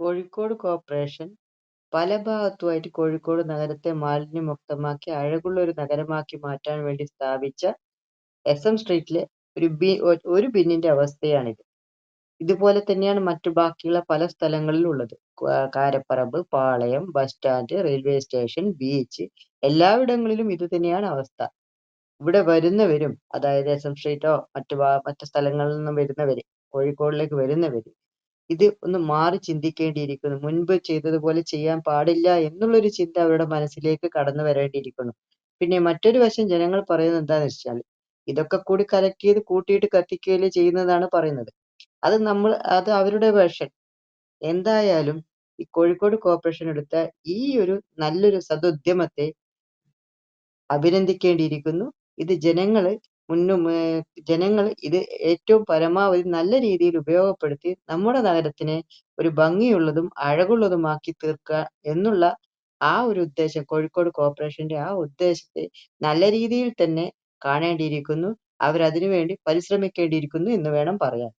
Kozhikode corporation പല ഭാഗത്തുമായിട്ട് കോഴിക്കോട് നഗരത്തെ മാലിന്യമുക്തമാക്കി അഴകുള്ള ഒരു നഗരമാക്കി മാറ്റാൻ വേണ്ടി സ്ഥാപിച്ച എസ് എം സ്ട്രീറ്റിലെ ഒരു ബി ഒരു ബിന്നിന്റെ അവസ്ഥയാണിത്. ഇതുപോലെ തന്നെയാണ് മറ്റു ബാക്കിയുള്ള പല സ്ഥലങ്ങളിലും ഉള്ളത്. Karaparamba Palayam bus stand railway station beach എല്ലായിടങ്ങളിലും ഇത് തന്നെയാണ് അവസ്ഥ. ഇവിടെ വരുന്നവരും അതായത് എസ് എം സ്ട്രീറ്റോ മറ്റു മറ്റു സ്ഥലങ്ങളിൽ നിന്നും വരുന്നവര് കോഴിക്കോടിലേക്ക് വരുന്നവര് ഇത് ഒന്ന് മാറി ചിന്തിക്കേണ്ടിയിരിക്കുന്നു. മുൻപ് ചെയ്തതുപോലെ ചെയ്യാൻ പാടില്ല എന്നുള്ള ഒരു ചിന്ത അവരുടെ മനസ്സിലേക്ക് കടന്നു വരേണ്ടിയിരിക്കുന്നു. പിന്നെ മറ്റൊരു വശം ജനങ്ങൾ പറയുന്നത് എന്താണെന്ന് വെച്ചാൽ ഇതൊക്കെ കൂടി കലക്ട് ചെയ്ത് കൂട്ടിയിട്ട് കത്തിക്കുകയല്ലേ ചെയ്യുന്നതാണ് പറയുന്നത്. അത് നമ്മൾ അത് അവരുടെ വേർഷൻ. എന്തായാലും ഈ കോഴിക്കോട് കോർപ്പറേഷൻ എടുത്ത ഈ ഒരു നല്ലൊരു സതുദ്യമത്തെ അഭിനന്ദിക്കേണ്ടിയിരിക്കുന്നു. ഇത് ജനങ്ങൾ മുന്നും ജനങ്ങൾ ഇത് ഏറ്റവും പരമാവധി നല്ല രീതിയിൽ ഉപയോഗപ്പെടുത്തി നമ്മുടെ നഗരത്തിനെ ഒരു ഭംഗിയുള്ളതും അഴകുള്ളതുമാക്കി തീർക്കുക എന്നുള്ള ആ ഒരു ഉദ്ദേശം കോഴിക്കോട് കോർപ്പറേഷന്റെ ആ ഉദ്ദേശത്തെ നല്ല രീതിയിൽ തന്നെ കാണേണ്ടിയിരിക്കുന്നു. അവരതിനു വേണ്ടി പരിശ്രമിക്കേണ്ടിയിരിക്കുന്നു എന്ന് വേണം പറയാൻ.